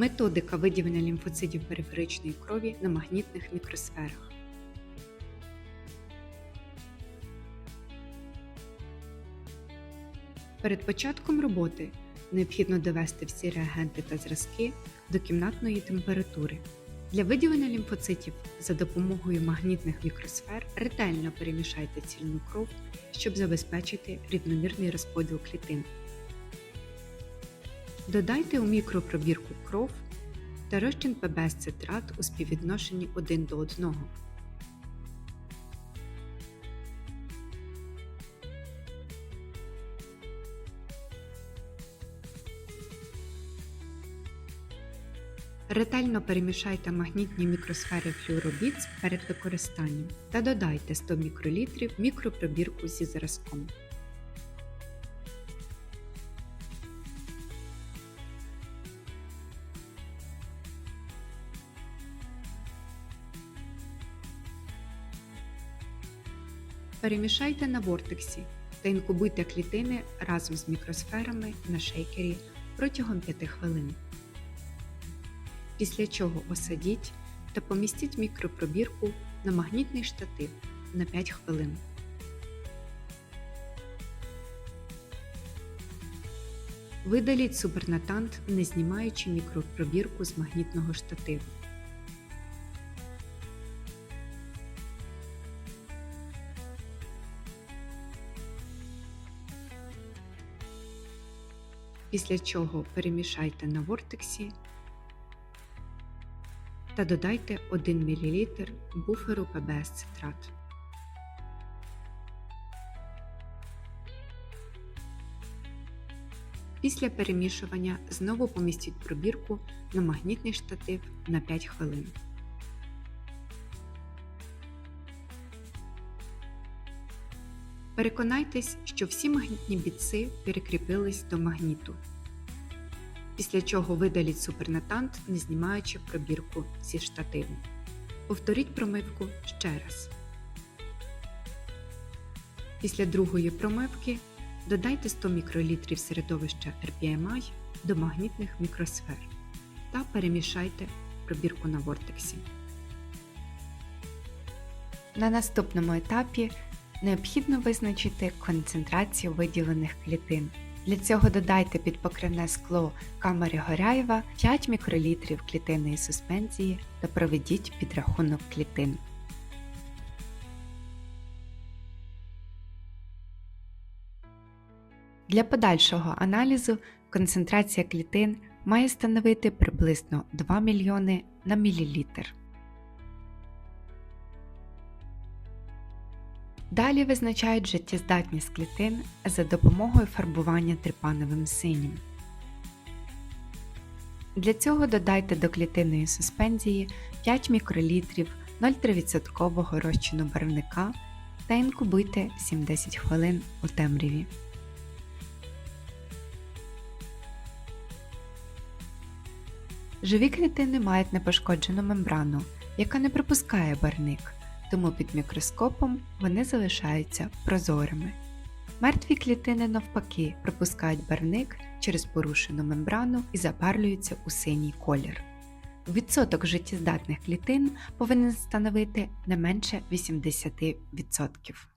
Методика виділення лімфоцитів периферичної крові на магнітних мікросферах. Перед початком роботи необхідно довести всі реагенти та зразки до кімнатної температури. Для виділення лімфоцитів за допомогою магнітних мікросфер ретельно перемішайте цільну кров, щоб забезпечити рівномірний розподіл клітин. Додайте у мікропробірку кров та розчин ПБС цитрат у співвідношенні 1 до 1. Ретельно перемішайте магнітні мікросфери флюоробіц перед використанням та додайте 100 мл мікропробірку зі зразком. Перемішайте на вортексі та інкубуйте клітини разом з мікросферами на шейкері протягом 5 хвилин. Після чого осадіть та помістіть мікропробірку на магнітний штатив на 5 хвилин. Видаліть супернатант, не знімаючи мікропробірку з магнітного штативу. Після чого перемішайте на вортексі та додайте 1 мл буферу ПБС цитрат. Після перемішування знову помістіть пробірку на магнітний штатив на 5 хвилин. Переконайтесь, що всі магнітні бітси перекріпились до магніту. Після чого видаліть супернатант, не знімаючи пробірку зі штативу. Повторіть промивку ще раз. Після другої промивки додайте 100 мл середовища RPMI до магнітних мікросфер та перемішайте пробірку на вортексі. На наступному етапі необхідно визначити концентрацію виділених клітин. Для цього додайте під покривне скло камери Горяєва 5 мікролітрів клітинної суспензії та проведіть підрахунок клітин. Для подальшого аналізу концентрація клітин має становити приблизно 2 мільйони на мілілітр. Далі визначають життєздатність клітин за допомогою фарбування трипановим синім. Для цього додайте до клітинної суспензії 5 мікролітрів 0,3% розчину барвника та інкубуйте 70 хвилин у темряві. Живі клітини мають непошкоджену мембрану, яка не пропускає барник тому під мікроскопом вони залишаються прозорими. Мертві клітини, навпаки, пропускають барвник через порушену мембрану і запарлюються у синій колір. Відсоток життєздатних клітин повинен становити не менше 80%.